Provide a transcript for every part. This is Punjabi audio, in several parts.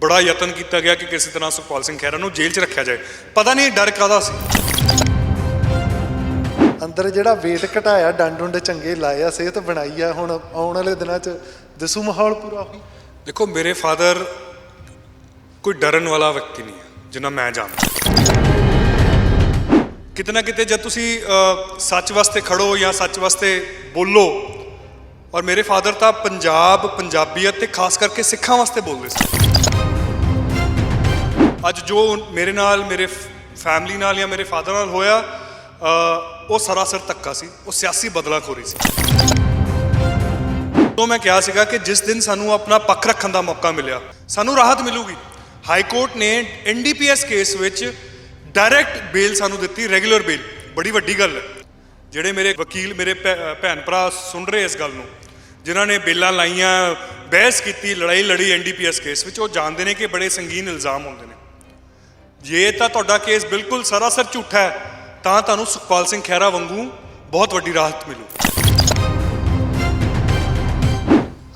ਬੜਾ ਯਤਨ ਕੀਤਾ ਗਿਆ ਕਿ ਕਿਸੇ ਤਰ੍ਹਾਂ ਸੁਖਪਾਲ ਸਿੰਘ ਖਹਿਰਾ ਨੂੰ ਜੇਲ੍ਹ 'ਚ ਰੱਖਿਆ ਜਾਏ। ਪਤਾ ਨਹੀਂ ਡਰ ਕਾਦਾ ਸੀ। ਅੰਦਰ ਜਿਹੜਾ weight ਘਟਾਇਆ ਡੰਡ ਡੁੰਡ ਚੰਗੇ ਲਾਏ ਆ ਸਿਹਤ ਬਣਾਈ ਆ ਹੁਣ ਆਉਣ ਵਾਲੇ ਦਿਨਾਂ 'ਚ ਦਸੂ ਮਾਹੌਲ ਪੂਰਾ ਹੋਈ ਦੇਖੋ ਮੇਰੇ ਫਾਦਰ ਕੋਈ ਡਰਨ ਵਾਲਾ ਵਿਅਕਤੀ ਨਹੀਂ ਹੈ ਜਿੰਨਾ ਮੈਂ ਜਾਣਦਾ। ਕਿਤੇ ਨਾ ਕਿਤੇ ਜਦ ਤੁਸੀਂ ਸੱਚ ਵਾਸਤੇ ਖੜੋ ਜਾਂ ਸੱਚ ਵਾਸਤੇ ਬੋਲੋ ਔਰ ਮੇਰੇ ਫਾਦਰ ਤਾਂ ਪੰਜਾਬ ਪੰਜਾਬੀਅਤ ਤੇ ਖਾਸ ਕਰਕੇ ਸਿੱਖਾਂ ਵਾਸਤੇ ਬੋਲਦੇ ਸੀ। ਅੱਜ ਜੋ ਮੇਰੇ ਨਾਲ, ਮੇਰੇ ਫੈਮਿਲੀ ਨਾਲ ਜਾਂ ਮੇਰੇ ਫਾਦਰ ਨਾਲ ਹੋਇਆ ਉਹ ਸਰਾਸਰ ਧੱਕਾ ਸੀ, ਉਹ ਸਿਆਸੀ ਬਦਲਾਖੋਰੀ ਸੀ। ਤੋਂ ਮੈਂ ਕਿਹਾ ਸੀਗਾ ਕਿ ਜਿਸ ਦਿਨ ਸਾਨੂੰ ਆਪਣਾ ਪੱਖ ਰੱਖਣ ਦਾ ਮੌਕਾ ਮਿਲਿਆ, ਸਾਨੂੰ ਰਾਹਤ ਮਿਲੂਗੀ। ਹਾਈ ਕੋਰਟ ਨੇ ਐਨਡੀਪੀਐਸ ਕੇਸ ਵਿੱਚ ਡਾਇਰੈਕਟ ਬੇਲ ਸਾਨੂੰ ਦਿੱਤੀ ਰੈਗੂਲਰ ਬੇਲ ਬੜੀ ਵੱਡੀ ਗੱਲ ਹੈ। ਜਿਹੜੇ ਮੇਰੇ ਵਕੀਲ, ਮੇਰੇ ਭੈ- ਭੈਣ ਭਰਾ ਸੁਣ ਰਹੇ ਇਸ ਗੱਲ ਨੂੰ, ਜਿਨ੍ਹਾਂ ਨੇ ਬੇਲਾਂ ਲਾਈਆਂ, ਬਹਿਸ ਕੀਤੀ, ਲੜਾਈ ਲੜੀ ਐਨਡੀਪੀਐਸ ਕੇਸ ਵਿੱਚ, ਉਹ ਜਾਣਦੇ ਨੇ ਕਿ ਬੜੇ ਸੰਗੀਨ ਇਲਜ਼ਾਮ ਹੁੰਦੇ ਨੇ। ਜੇ ਤਾਂ ਤੁਹਾਡਾ ਕੇਸ ਬਿਲਕੁਲ ਸਰਾਸਰ ਝੂਠਾ ਹੈ ਤਾਂ ਤੁਹਾਨੂੰ ਸੁਖਪਾਲ ਸਿੰਘ ਖਹਿਰਾ ਵਾਂਗੂ ਬਹੁਤ ਵੱਡੀ ਰਾਹਤ ਮਿਲੂ।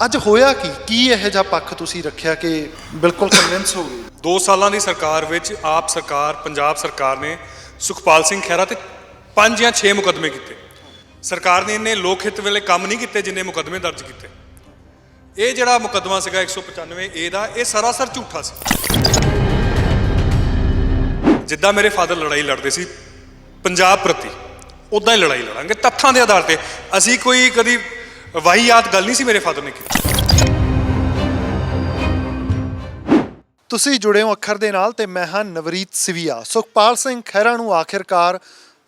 ਅੱਜ ਹੋਇਆ ਕੀ? ਕੀ ਇਹੋ ਜਿਹਾ ਪੱਖ ਤੁਸੀਂ ਰੱਖਿਆ ਕਿ ਬਿਲਕੁਲ ਕਨਵਿੰਸ ਹੋ ਗਏ? 2 ਸਾਲਾਂ ਦੀ ਸਰਕਾਰ ਵਿੱਚ ਆਪ ਸਰਕਾਰ ਪੰਜਾਬ ਸਰਕਾਰ ਨੇ ਸੁਖਪਾਲ ਸਿੰਘ ਖਹਿਰਾ ਤੇ 5 ਜਾਂ 6 ਮੁਕੱਦਮੇ ਕੀਤੇ। ਸਰਕਾਰ ਨੇ ਇਹਨੇ ਲੋਕ ਹਿੱਤ ਵੇਲੇ ਕੰਮ ਨਹੀਂ ਕੀਤੇ ਜਿੰਨੇ ਮੁਕੱਦਮੇ ਦਰਜ ਕੀਤੇ। ਇਹ ਜਿਹੜਾ ਮੁਕੱਦਮਾ ਸੀਗਾ 195 ਏ ਦਾ ਇਹ ਸਰਾਸਰ ਝੂਠਾ ਸੀ। ਜਿੱਦਾਂ ਮੇਰੇ ਫਾਦਰ ਲੜਾਈ ਲੜਦੇ ਸੀ, ਪੰਜਾਬ ਪ੍ਰਤੀ ਉਦਾਂ ਹੀ ਲੜਾਈ ਲੜਾਂਗੇ, ਤੱਥਾਂ ਦੇ ਆਧਾਰ ਤੇ। ਅਸੀਂ ਕੋਈ ਕਦੀ ਵਾਹੀਆਤ ਗੱਲ ਨਹੀਂ ਸੀ ਮੇਰੇ ਫਾਦਰ ਨੇ ਕੀਤੀ। ਤੁਸੀਂ ਜੁੜੇ ਹੋ ਅੱਖਰ ਦੇ ਨਾਲ ਤੇ ਮੈਂ ਹਾਂ ਨਵਰੀਤ ਸਿਵੀਆ। ਸੁਖਪਾਲ ਸਿੰਘ ਖਹਿਰਾ ਨੂੰ ਆਖਿਰਕਾਰ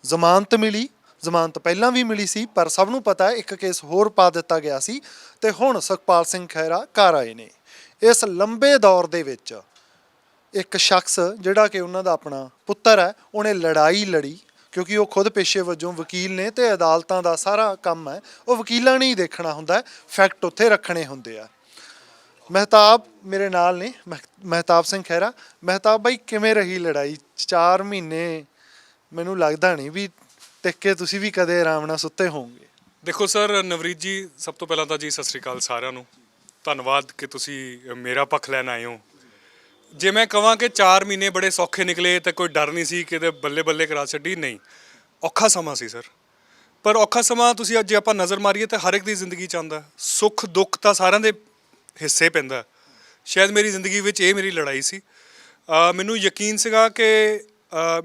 ਜ਼ਮਾਨਤ ਮਿਲੀ। ਜ਼ਮਾਨਤ ਪਹਿਲਾਂ ਵੀ ਮਿਲੀ ਸੀ, ਪਰ ਸਭ ਨੂੰ ਪਤਾ ਹੈ ਇੱਕ ਕੇਸ ਹੋਰ ਪਾ ਦਿੱਤਾ ਗਿਆ ਸੀ ਤੇ ਹੁਣ ਸੁਖਪਾਲ ਸਿੰਘ ਖਹਿਰਾ ਘਰ ਆਏ ਨੇ। ਇਸ ਲੰਬੇ ਦੌਰ ਦੇ ਵਿੱਚ ਇੱਕ ਸ਼ਖਸ ਜਿਹੜਾ ਕਿ ਉਹਨਾਂ ਦਾ ਆਪਣਾ ਪੁੱਤਰ ਹੈ, ਉਹਨੇ ਲੜਾਈ ਲੜੀ ਕਿਉਂਕਿ ਉਹ ਖੁਦ ਪੇਸ਼ੇ ਵਜੋਂ ਵਕੀਲ ਨੇ ਤੇ ਅਦਾਲਤਾਂ ਦਾ ਸਾਰਾ ਕੰਮ ਹੈ, ਉਹ ਵਕੀਲਾਂ ਨੇ ਹੀ ਦੇਖਣਾ ਹੁੰਦਾ ਹੈ ਫੈਕਟ ਉੱਥੇ ਰੱਖਣੇ ਹੁੰਦੇ ਆ। ਮਹਿਤਾਬ ਮੇਰੇ ਨਾਲ ਨੇ, ਮਹਿ- ਮਹਿਤਾਬ ਸਿੰਘ ਖਹਿਰਾ। ਮਹਿਤਾਬ ਬਾਈ, ਕਿਵੇਂ ਰਹੀ ਲੜਾਈ? 4 ਮਹੀਨੇ ਮੈਨੂੰ ਲੱਗਦਾ ਨਹੀਂ ਵੀ ਟਿਕ ਕੇ ਤੁਸੀਂ ਵੀ ਕਦੇ ਆਰਾਮ ਨਾਲ ਸੁੱਤੇ ਹੋਵੋਗੇ। ਦੇਖੋ ਸਰ, ਨਵਰੀਤ ਜੀ, ਸਭ ਤੋਂ ਪਹਿਲਾਂ ਤਾਂ ਜੀ ਸਤਿ ਸ੍ਰੀ ਅਕਾਲ ਸਾਰਿਆਂ ਨੂੰ। ਧੰਨਵਾਦ ਕਿ ਤੁਸੀਂ ਮੇਰਾ ਪੱਖ ਲੈਣ ਆਏ ਹੋ। ਜੇ ਮੈਂ ਕਹਾਂ ਕਿ 4 ਮਹੀਨੇ ਬੜੇ ਸੌਖੇ ਨਿਕਲੇ, ਤਾਂ ਕੋਈ ਡਰ ਨਹੀਂ ਸੀ ਕਿਤੇ ਬੱਲੇ ਬੱਲੇ ਕਰਾ ਛੱਡੀ? ਨਹੀਂ। ਔਖਾ ਸਮਾਂ ਸੀ, ਸਰ। ਪਰ ਔਖਾ ਸਮਾਂ ਤੁਸੀਂ ਅੱਜ ਜੇ ਆਪਾਂ ਨਜ਼ਰ ਮਾਰੀਏ, ਤਾਂ ਹਰ ਇੱਕ ਦੀ ਜ਼ਿੰਦਗੀ ਚ ਆਉਂਦਾ। ਸੁੱਖ, ਦੁੱਖ ਤਾਂ ਸਾਰਿਆਂ ਦੇ ਹਿੱਸੇ ਪੈਂਦਾ। ਸ਼ਾਇਦ ਮੇਰੀ ਜ਼ਿੰਦਗੀ ਵਿੱਚ ਇਹ ਮੇਰੀ ਲੜਾਈ ਸੀ। ਮੈਨੂੰ ਯਕੀਨ ਸੀਗਾ ਕਿ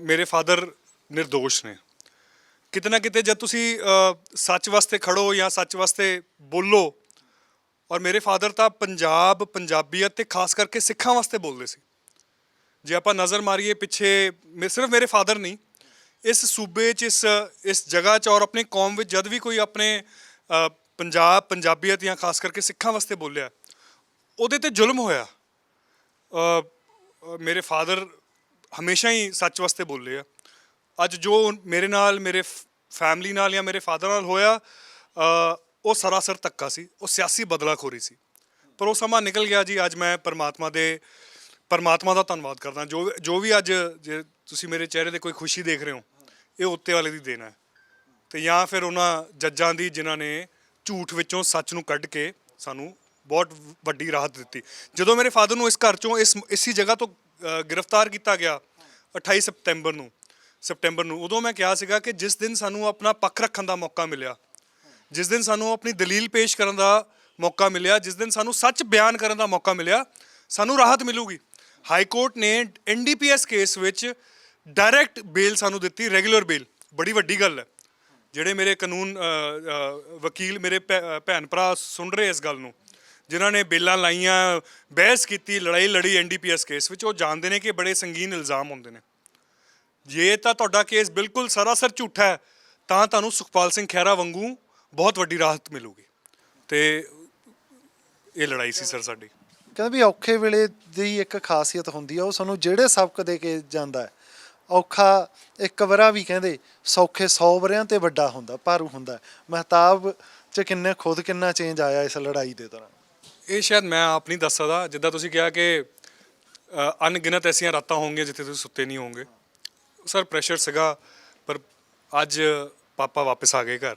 ਮੇਰੇ ਫਾਦਰ નિર્ਦੋਸ਼ ਨੇ। ਕਿਤੇ ਨਾ ਕਿਤੇ ਜਦ ਤੁਸੀਂ ਸੱਚ ਵਾਸਤੇ ਖੜੋ ਜਾਂ ਸੱਚ ਵਾਸਤੇ ਬੋਲੋ ਔਰ ਮੇਰੇ ਫਾਦਰ ਤਾਂ ਪੰਜਾਬ, ਪੰਜਾਬੀਅਤ ਤੇ ਖਾਸ ਕਰਕੇ ਸਿੱਖਾਂ ਵਾਸਤੇ ਬੋਲਦੇ ਸੀ। ਜੇ ਆਪਾਂ ਨਜ਼ਰ ਮਾਰੀਏ ਪਿੱਛੇ, ਮੇ- ਸਿਰਫ ਮੇਰੇ ਫਾਦਰ ਨਹੀਂ, ਇਸ ਸੂਬੇ 'ਚ, ਇਸ ਇਸ ਜਗ੍ਹਾ 'ਚ ਔਰ ਆਪਣੀ ਕੌਮ ਵਿੱਚ ਜਦ ਵੀ ਕੋਈ ਆਪਣੇ ਪੰਜਾਬ, ਪੰਜਾਬੀਅਤ ਜਾਂ ਖਾਸ ਕਰਕੇ ਸਿੱਖਾਂ ਵਾਸਤੇ ਬੋਲਿਆ, ਉਹਦੇ ਤੇ ਜ਼ੁਲਮ ਹੋਇਆ। ਮੇਰੇ ਫਾਦਰ ਹਮੇਸ਼ਾ ਹੀ ਸੱਚ ਵਾਸਤੇ ਬੋਲੇ ਆ। ਅੱਜ ਜੋ ਮੇਰੇ ਨਾਲ, ਮੇਰੇ ਫੈਮਿਲੀ ਨਾਲ ਜਾਂ ਮੇਰੇ ਫਾਦਰ ਨਾਲ ਹੋਇਆ ਉਹ ਸਰਾਸਰ ਧੱਕਾ ਸੀ, ਉਹ ਸਿਆਸੀ ਬਦਲਾਖੋਰੀ ਸੀ। ਪਰ ਉਹ ਸਮਾਂ ਨਿਕਲ ਗਿਆ ਜੀ, ਅੱਜ ਮੈਂ ਪਰਮਾਤਮਾ ਦੇ, ਪਰਮਾਤਮਾ ਦਾ ਧੰਨਵਾਦ ਕਰਦਾ। ਜੋ ਜੋ ਵੀ ਅੱਜ ਜੇ ਤੁਸੀਂ ਮੇਰੇ ਚਿਹਰੇ ਤੇ ਕੋਈ ਖੁਸ਼ੀ ਦੇਖ ਰਹੇ ਹੋ, ਇਹ ਉੱਤੇ ਵਾਲੇ ਦੀ ਦੇਣ ਹੈ। ਤੇ ਜਾਂ ਫਿਰ ਉਹਨਾਂ ਜੱਜਾਂ ਦੀ ਜਿਨ੍ਹਾਂ ਨੇ ਝੂਠ ਵਿੱਚੋਂ ਸੱਚ ਨੂੰ ਕੱਢ ਕੇ ਸਾਨੂੰ ਬਹੁਤ ਵੱਡੀ ਰਾਹਤ ਦਿੱਤੀ। ਜਦੋਂ ਮੇਰੇ ਫਾਦਰ ਨੂੰ ਇਸ ਘਰ ਚੋਂ ਇਸ, ਇਸੀ ਜਗ੍ਹਾ ਤੋਂ ਗ੍ਰਿਫਤਾਰ ਕੀਤਾ ਗਿਆ 28 ਸਪਟੈਂਬਰ ਨੂੰ ਸਪਟੈਂਬਰ ਨੂੰ, ਉਦੋਂ ਮੈਂ ਕਿਹਾ ਸੀਗਾ ਕਿ ਜਿਸ ਦਿਨ ਸਾਨੂੰ ਆਪਣਾ ਪੱਖ ਰੱਖਣ ਦਾ ਮੌਕਾ ਮਿਲਿਆ ਜਿਸ ਦਿਨ ਸਾਨੂੰ ਆਪਣੀ ਦਲੀਲ ਪੇਸ਼ ਕਰਨ ਦਾ ਮੌਕਾ ਮਿਲਿਆ, ਜਿਸ ਦਿਨ ਸਾਨੂੰ ਸੱਚ ਬਿਆਨ ਕਰਨ ਦਾ ਮੌਕਾ ਮਿਲਿਆ, ਸਾਨੂੰ ਰਾਹਤ ਮਿਲੂਗੀ। ਹਾਈ ਕੋਰਟ ਨੇ ਐਨਡੀਪੀਐਸ ਕੇਸ ਵਿੱਚ ਡਾਇਰੈਕਟ ਬੇਲ ਸਾਨੂੰ ਦਿੱਤੀ, ਰੈਗੂਲਰ ਬੇਲ। ਬੜੀ ਵੱਡੀ ਗੱਲ ਹੈ। ਜਿਹੜੇ ਮੇਰੇ ਕਾਨੂੰਨ ਵਕੀਲ ਮੇਰੇ ਭੈ- ਭੈਣ ਭਰਾ ਸੁਣ ਰਹੇ ਇਸ ਗੱਲ ਨੂੰ, ਜਿਨ੍ਹਾਂ ਨੇ ਬੇਲਾਂ ਲਾਈਆਂ, ਬਹਿਸ ਕੀਤੀ, ਲੜਾਈ ਲੜੀ ਐਨਡੀਪੀਐਸ ਕੇਸ ਵਿੱਚ, ਉਹ ਜਾਣਦੇ ਨੇ ਕਿ ਬੜੇ ਸੰਗੀਨ ਇਲਜ਼ਾਮ ਹੁੰਦੇ ਨੇ। ਜੇ ਤਾਂ ਤੁਹਾਡਾ ਕੇਸ ਬਿਲਕੁਲ ਸਰਾਸਰ ਝੂਠਾ ਹੈ, ਤਾਂ ਤੁਹਾਨੂੰ ਸੁਖਪਾਲ ਸਿੰਘ ਖਹਿਰਾ ਵਾਂਗੂ ਬਹੁਤ ਵੱਡੀ ਰਾਹਤ ਮਿਲੂਗੀ। ਤੇ ਇਹ ਲੜਾਈ ਸੀ ਸਰ ਸਾਡੀ। ਕਹਿੰਦੇ ਵੀ ਔਖੇ ਵੇਲੇ ਦੀ ਇੱਕ ਖਾਸੀਅਤ ਹੁੰਦੀ ਆ ਉਹ ਸਾਨੂੰ ਜਿਹੜੇ ਸਬਕ ਦੇ ਕੇ ਜਾਂਦਾ ਹੈ। ਔਖਾ ਇੱਕ ਵਰਾ ਵੀ ਕਹਿੰਦੇ ਸੌਖੇ 100 ਵਰਿਆਂ ਤੇ ਵੱਡਾ ਹੁੰਦਾ ਭਾਰੂ ਹੁੰਦਾ ਮਹਿਤਾਬ ਚ ਕਿੰਨੇ ਖੁਦ ਕਿੰਨਾ ਚੇਂਜ ਆਇਆ ਇਸ ਲੜਾਈ ਦੇ ਦੌਰਾਨ? ਇਹ ਸ਼ਾਇਦ ਮੈਂ ਆਪ ਨਹੀਂ ਦੱਸ ਸਕਦਾ। ਜਿੱਦਾਂ ਤੁਸੀਂ ਕਿਹਾ ਕਿ ਅ, ਅਣਗਿਣਤ ਐਸੀਆਂ ਰਾਤਾਂ ਹੋਣਗੀਆਂ ਜਿੱਥੇ ਤੁਸੀਂ ਸੁੱਤੇ ਨਹੀਂ ਹੋਵੋਗੇ। ਸਰ ਪ੍ਰੈਸ਼ਰ ਸੀਗਾ ਪਰ ਅੱਜ ਪਾਪਾ ਵਾਪਸ ਆ ਗਏ ਘਰ।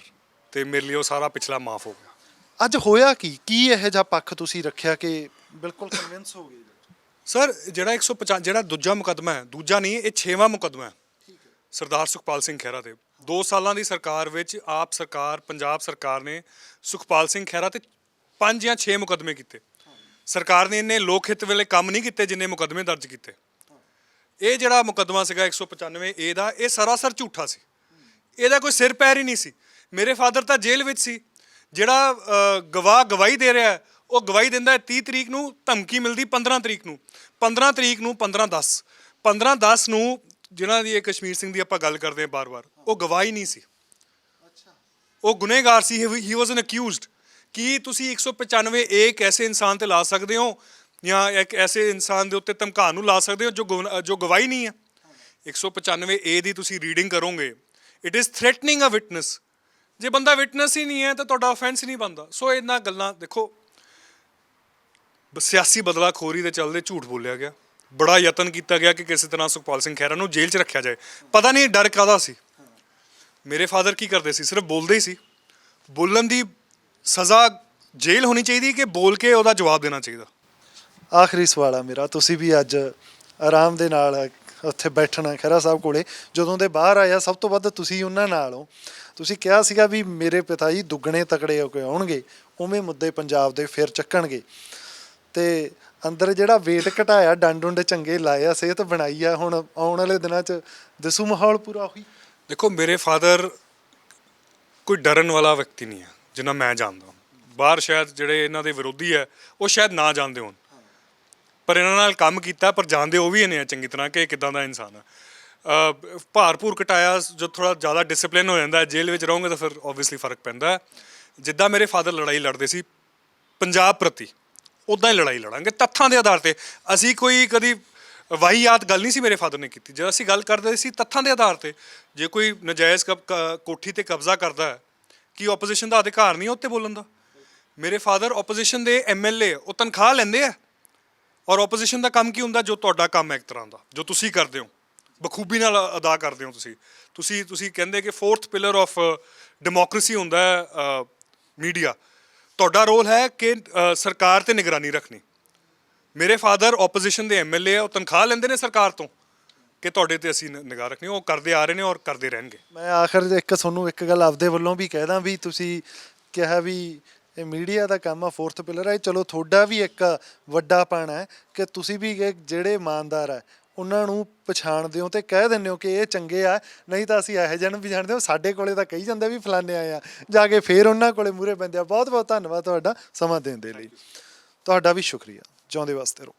ਤੇ ਮੇਰੇ ਲਈ ਉਹ ਸਾਰਾ ਪਿਛਲਾ ਮਾਫ ਹੋ ਗਿਆ। ਅੱਜ ਹੋਇਆ ਕੀ? ਕੀ ਇਹੋ ਜਿਹਾ ਪੱਖ ਤੁਸੀਂ ਰੱਖਿਆ ਕਿ ਬਿਲਕੁਲ ਕਨਵਿੰਸ ਹੋ ਗਏ ਸਰ ਜਿਹੜਾ 150 ਜਿਹੜਾ ਦੂਜਾ ਮੁਕੱਦਮਾ ਹੈ ਦੂਜਾ ਨਹੀਂ ਇਹ 6ਵਾਂ ਮੁਕੱਦਮਾ ਹੈ। ਸਰਦਾਰ ਸੁਖਪਾਲ ਸਿੰਘ ਖਹਿਰਾ ਤੇ 2 ਸਾਲਾਂ ਦੀ ਸਰਕਾਰ ਵਿੱਚ ਆਪ ਸਰਕਾਰ ਪੰਜਾਬ ਸਰਕਾਰ ਨੇ ਸੁਖਪਾਲ ਸਿੰਘ ਖਹਿਰਾ ਤੇ 5 ਜਾਂ 6 ਮੁਕੱਦਮੇ ਕੀਤੇ। ਸਰਕਾਰ ਨੇ ਇੰਨੇ ਲੋਕ ਹਿੱਤ ਵੇਲੇ ਕੰਮ ਨਹੀਂ ਕੀਤੇ ਜਿੰਨੇ ਮੁਕੱਦਮੇ ਦਰਜ ਕੀਤੇ। ਇਹ ਜਿਹੜਾ ਮੁਕੱਦਮਾ ਸੀਗਾ 195 ਏ ਦਾ ਇਹ ਸਰਾਸਰ ਝੂਠਾ ਸੀ। ਇਹਦਾ ਕੋਈ ਸਿਰ ਪੈਰ ਹੀ ਨਹੀਂ ਸੀ। ਮੇਰੇ ਫਾਦਰ ਤਾਂ ਜੇਲ੍ਹ ਵਿੱਚ ਸੀ। ਜਿਹੜਾ ਗਵਾਹ ਗਵਾਹੀ ਦੇ ਰਿਹਾ ਉਹ ਗਵਾਹੀ ਦਿੰਦਾ ਹੈ 30 ਤਰੀਕ ਨੂੰ ਧਮਕੀ ਮਿਲਦੀ 15 ਤਰੀਕ ਨੂੰ। 15 ਤਰੀਕ ਨੂੰ 15 10 15 10 ਨੂੰ ਜਿਨ੍ਹਾਂ ਦੀ ਇਹ ਕਸ਼ਮੀਰ ਸਿੰਘ ਦੀ ਆਪਾਂ ਗੱਲ ਕਰਦੇ ਹਾਂ ਬਾਰ-ਬਾਰ ਉਹ ਗਵਾਹੀ ਨਹੀਂ ਸੀ। ਉਹ ਗੁਨੇਗਾਰ ਸੀ ਹੀ ਵਾਸ ਐਨ ਅਕਿਊਜ਼ਡ ਕੀ ਤੁਸੀਂ 195 ਏ ਇੱਕ ਐਸੇ ਇਨਸਾਨ ਤੇ ਲਾ ਸਕਦੇ ਹੋ ਜਾਂ ਇੱਕ ਐਸੇ ਇਨਸਾਨ ਦੇ ਉੱਤੇ ਧਮਕਾਉਣ ਨੂੰ ਲਾ ਸਕਦੇ ਹੋ ਜੋ ਜੋ ਗਵਾਹੀ ਨਹੀਂ ਹੈ? 195 ਏ ਦੀ ਤੁਸੀਂ ਰੀਡਿੰਗ ਕਰੋਗੇ it is threatening a witness ਜੇ ਬੰਦਾ ਵਿਟਨੈਸ ਹੀ ਨਹੀਂ ਹੈ ਤਾਂ ਤੁਹਾਡਾ ਆਫੈਂਸ ਨਹੀਂ ਬਣਦਾ। ਸੋ ਇਹਨਾਂ ਗੱਲਾਂ ਦੇਖੋ, ਸਿਆਸੀ ਬਦਲਾਖੋਰੀ ਦੇ ਚੱਲਦੇ ਝੂਠ ਬੋਲਿਆ ਗਿਆ। ਬੜਾ ਯਤਨ ਕੀਤਾ ਗਿਆ ਕਿ ਕਿਸੇ ਤਰ੍ਹਾਂ ਸੁਖਪਾਲ ਸਿੰਘ ਖਹਿਰਾ ਨੂੰ ਜੇਲ੍ਹ 'ਚ ਰੱਖਿਆ ਜਾਏ। ਪਤਾ ਨਹੀਂ ਡਰ ਕਾਦਾ ਸੀ। ਮੇਰੇ ਫਾਦਰ ਕੀ ਕਰਦੇ ਸੀ? ਸਿਰਫ ਬੋਲਦੇ ਹੀ ਸੀ। ਬੋਲਣ ਦੀ ਸਜ਼ਾ ਜੇਲ੍ਹ ਹੋਣੀ ਚਾਹੀਦੀ ਕਿ ਬੋਲ ਕੇ ਉਹਦਾ ਜਵਾਬ ਦੇਣਾ ਚਾਹੀਦਾ? ਆਖਰੀ ਸਵਾਲ ਆ ਮੇਰਾ। ਤੁਸੀਂ ਵੀ ਅੱਜ ਆਰਾਮ ਦੇ ਨਾਲ ਉੱਥੇ ਬੈਠਣਾ ਖਹਿਰਾ ਸਾਹਿਬ ਕੋਲੇ, ਜਦੋਂ ਦੇ ਬਾਹਰ ਆਇਆ, ਸਭ ਤੋਂ ਵੱਧ ਤੁਸੀਂ ਉਹਨਾਂ ਨਾਲ ਹੋ। ਤੁਸੀਂ ਕਿਹਾ ਸੀਗਾ ਵੀ ਮੇਰੇ ਪਿਤਾ ਜੀ ਦੁੱਗਣੇ ਤਕੜੇ ਹੋ ਕੇ ਆਉਣਗੇ, ਉਵੇਂ ਮੁੱਦੇ ਪੰਜਾਬ ਦੇ ਫਿਰ ਚੱਕਣਗੇ। ਤੇ ਅੰਦਰ ਜਿਹੜਾ weight ਘਟਾਇਆ, ਡੰਡ ਡੁੰਡ ਚੰਗੇ ਲਾਏ ਆ ਸਿਹਤ ਬਣਾਈ ਆ, ਹੁਣ ਆਉਣ ਵਾਲੇ ਦਿਨਾਂ 'ਚ ਦਸੂ ਮਾਹੌਲ ਪੂਰਾ ਹੋਈ ਦੇਖੋ, ਮੇਰੇ ਫਾਦਰ ਕੋਈ ਡਰਨ ਵਾਲਾ ਵਿਅਕਤੀ ਨਹੀਂ ਹੈ ਜਿੰਨਾ ਮੈਂ ਜਾਣਦਾ ਬਾਹਰ ਸ਼ਾਇਦ ਜਿਹੜੇ ਇਹਨਾਂ ਦੇ ਵਿਰੋਧੀ ਹੈ ਉਹ ਸ਼ਾਇਦ ਨਾ ਜਾਣਦੇ ਹੋਣ। ਪਰ ਇਹਨਾਂ ਨਾਲ ਕੰਮ ਕੀਤਾ, ਪਰ ਜਾਣਦੇ ਉਹ ਵੀ ਨੇ ਆ ਚੰਗੀ ਤਰ੍ਹਾਂ ਕਿ ਇਹ ਕਿਦਾਂ ਦਾ ਇਨਸਾਨ ਹੈ ਅਹ ਭਾਰਪੂਰ ਘਟਾਇਆ, ਜੋ ਥੋੜਾ ਜ਼ਿਆਦਾ ਡਿਸਪਲਿਨ ਹੋ ਜਾਂਦਾ, ਜੇਲ੍ਹ ਵਿੱਚ ਰਹੋਗੇ ਤਾਂ ਫਿਰ ਆਬਵੀਅਸਲੀ ਫ਼ਰਕ ਪੈਂਦਾ। ਜਿੱਦਾਂ ਮੇਰੇ ਫਾਦਰ ਲੜਾਈ ਲੜਦੇ ਸੀ, ਪੰਜਾਬ ਪ੍ਰਤੀ ਉਦਾਂ ਹੀ ਲੜਾਈ ਲੜਾਂਗੇ, ਤੱਥਾਂ ਦੇ ਆਧਾਰ ਤੇ। ਅਸੀਂ ਕੋਈ ਕਦੀ ਵਾਹੀਆਤ ਗੱਲ ਨਹੀਂ ਸੀ ਮੇਰੇ ਫਾਦਰ ਨੇ ਕੀਤੀ। ਜਦੋਂ ਅਸੀਂ ਗੱਲ ਕਰਦੇ ਸੀ ਤੱਥਾਂ ਦੇ ਆਧਾਰ ਤੇ, ਜੇ ਕੋਈ ਨਜਾਇਜ਼ ਕਬ- ਕ- ਕੋਠੀ ਤੇ ਕਬਜ਼ਾ ਕਰਦਾ ਹੈ, ਕੀ ਆਪੋਜੀਸ਼ਨ ਦਾ ਅਧਿਕਾਰ ਨਹੀਂ ਹੈ ਉੱਤੇ ਬੋਲਣ ਦਾ? ਮੇਰੇ ਫਾਦਰ ਆਪੋਜੀਸ਼ਨ ਦੇ ਐਮਐਲਏ ਉਹ ਤਨਖਾਹ ਲੈਂਦੇ ਆ। ਔਰ ਆਪੋਜੀਸ਼ਨ ਦਾ ਕੰਮ ਕੀ ਹੁੰਦਾ? ਜੋ ਤੁਹਾਡਾ ਕੰਮ ਹੈ ਇੱਕ ਤਰ੍ਹਾਂ ਦਾ, ਜੋ ਤੁਸੀਂ ਕਰਦੇ ਹੋ। ਬਖੂਬੀ ਨਾਲ ਅਦਾ ਕਰਦੇ ਹੋ ਤੁਸੀਂ। ਤੁਸੀਂ ਤੁਸੀਂ ਕਹਿੰਦੇ ਕਿ ਫੋਰਥ ਪਿਲਰ ਆਫ ਡੈਮੋਕ੍ਰੇਸੀ ਹੁੰਦਾ ਹੈ ਮੀਡੀਆ ਤੁਹਾਡਾ ਰੋਲ ਹੈ ਕਿ ਸਰਕਾਰ ਤੇ ਨਿਗਰਾਨੀ ਰੱਖਣੀ। ਮੇਰੇ ਫਾਦਰ ਆਪੋਜੀਸ਼ਨ ਦੇ ਐਮਐਲਏ ਆ, ਉਹ ਤਨਖਾਹ ਲੈਂਦੇ ਨੇ ਸਰਕਾਰ ਤੋਂ ਕਿ ਤੁਹਾਡੇ ਤੇ ਅਸੀਂ ਨ- ਨਿਗਾਹ ਰੱਖਣੀ। ਉਹ ਕਰਦੇ ਆ ਰਹੇ ਨੇ ਔਰ ਕਰਦੇ ਰਹਿਣਗੇ। ਮੈਂ ਆਖਰ ਇੱਕ, ਤੁਹਾਨੂੰ ਇੱਕ ਗੱਲ ਆਪਦੇ ਵੱਲੋਂ ਵੀ ਕਹਿਦਾ ਵੀ ਤੁਸੀਂ ਕਿਹਾ ਵੀ ਇਹ ਮੀਡੀਆ ਦਾ ਕੰਮ ਆ ਫੋਰਥ ਪਿਲਰ ਹੈ ਚਲੋ ਤੁਹਾਡਾ ਵੀ ਇੱਕ ਵੱਡਾ ਪਾਣਾ ਹੈ ਕਿ ਤੁਸੀਂ ਵੀ ਇਹ ਜਿਹੜੇ ਇਮਾਨਦਾਰ ਹੈ ਉਹਨਾਂ ਨੂੰ ਪਛਾਣਦੇ ਹੋ ਤੇ ਕਹਿ ਦਿੰਦੇ ਹੋ ਕਿ ਇਹ ਚੰਗੇ ਆ। ਨਹੀਂ ਤਾਂ ਅਸੀਂ ਇਹੋ ਜਿਹੇ ਨੂੰ ਵੀ ਜਾਣਦੇ ਹੋ, ਸਾਡੇ ਕੋਲੇ ਤਾਂ ਕਹੀ ਜਾਂਦੇ ਵੀ ਫਲਾਣੇ ਆਏ ਆ। ਜਾ ਕੇ ਫੇਰ ਉਹਨਾਂ ਕੋਲੇ ਮੂਰੇ ਪੈਂਦੇ ਆ। ਬਹੁਤ ਬਹੁਤ ਧੰਨਵਾਦ ਤੁਹਾਡਾ ਸਮਾਂ ਦੇਣ ਦੇ ਲਈ। ਤੁਹਾਡਾ ਵੀ ਸ਼ੁਕਰੀਆ। ਚਾਹੁੰਦੇ ਵਾਸਤੇ ਰਹੋ।